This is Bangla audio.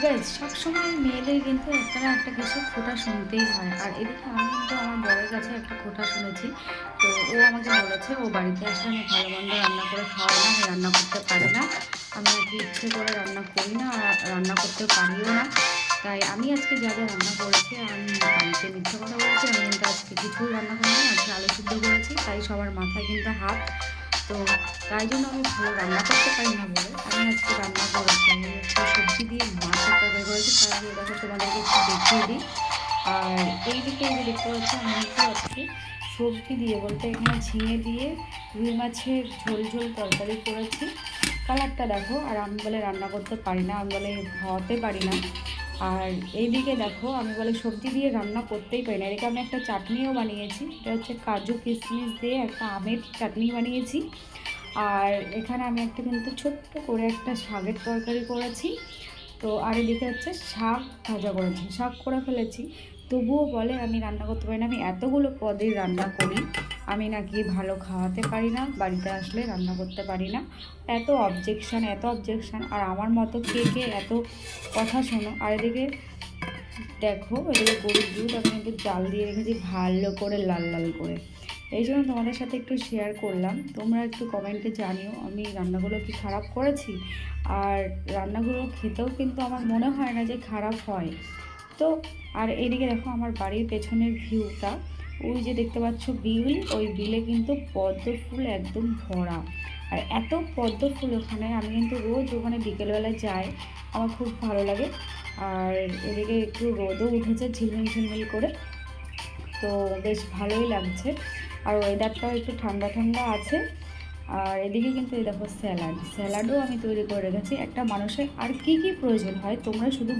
গাইজ সবসময় মেয়েদের কিন্তু একটা না একটা কিছু খোটা শুনতেই হয়। আর এদিকে আমি কিন্তু আমার বরের কাছে একটা খোটা শুনেছি। তো ও আমাকে বলেছে, ও বাড়িতে আসলে আমি ভালো মন্দ রান্না করে খাওয়াই না রান্না করতে পারি না। আমি আজকে ইচ্ছে করে রান্না করি না, আর রান্না করতে পারিও না। তাই আমি আজকে যা যা রান্না করেছি, আমি বাড়িতে মিথ্যে কথা বলেছি, আমি কিন্তু আজকে কিছুই রান্না করিনি, আজকে আলু সিদ্ধ করেছি, তাই সবার মাথায় কিন্তু হাত। তো তাই জন্য আমি ভালো রান্না করতে পারি না বলে আমি আজকে রান্না করেছি। আমি সবজি দিয়ে মাছের তার আগে দেখো তোমাদেরকে একটু দেখিয়ে দিই। আর এই দিকে দেখতে পাচ্ছি, আমি কিন্তু আজকে সবজি দিয়ে বলতে এখানে ঝিঙে দিয়ে রুই মাছের ঝোল ঝোল তরকারি করেছি। কালারটা দেখো, আর আমি বলে রান্না করতে পারি না, আমি বলে খাওয়াতে পারি না। আর এইদিকে দেখো, আমি বলে সবজি দিয়ে রান্না করতেই পারি না। এদিকে আমি একটা চাটনিও বানিয়েছি, এটা হচ্ছে কাজু কিশমিশ দিয়ে একটা আমের চাটনি বানিয়েছি। আর এখানে আমি একটা কিন্তু ছোট্ট করে একটা শাকের তরকারি করেছি। তো আর এদিকে হচ্ছে শাক ভাজা করেছি, শাক করে ফেলেছি। তবুও বলে আমি রান্না করতে পারি না, আমি এতগুলো পদে রান্না করি, আমি নাকি ভালো খাওয়াতে পারি না, বাড়িতে আসলে রান্না করতে পারি না। এত অবজেকশান এত অবজেকশান আর আমার মতো কে কে এত কথা শোনো, আর এদিকে দেখো এগুলো গরুর দুধ আমি একটু জাল দিয়ে রেখেছি, ভালো করে লাল লাল করে। এই জন্য তোমাদের সাথে একটু শেয়ার করলাম। তোমরা একটু কমেন্টে জানিও, আমি রান্নাগুলো কি খারাপ করেছি? আর রান্নাগুলো খেতেও কিন্তু আমার মনে হয় না যে খারাপ হয়। তো, আর এদিকে দেখো, আমার বাড়ির পেছনের ভিউটা ওই যে দেখতে পাচ্ছ বিল, ওই বিলে কিন্তু পদ্ম ফুল একদম ভরা। আর এত পদ্ম ফুল ওখানে, আমি কিন্তু রোজ ওখানে বিকেলবেলা যাই, আমার খুব ভালো লাগে। আর এদিকে একটু রোদও উঠেছে, ঝিলমিল ঝিলমিল করে। তো বেশ ভালোই লাগছে। আর ওয়েদারটাও একটু ঠান্ডা ঠান্ডা আছে। আর এদিকে কিন্তু এই দেখো স্যালাড স্যালাডও আমি তৈরি করে রেখেছি। একটা মানুষের আর কি কি প্রয়োজন হয়, তোমরা শুধু।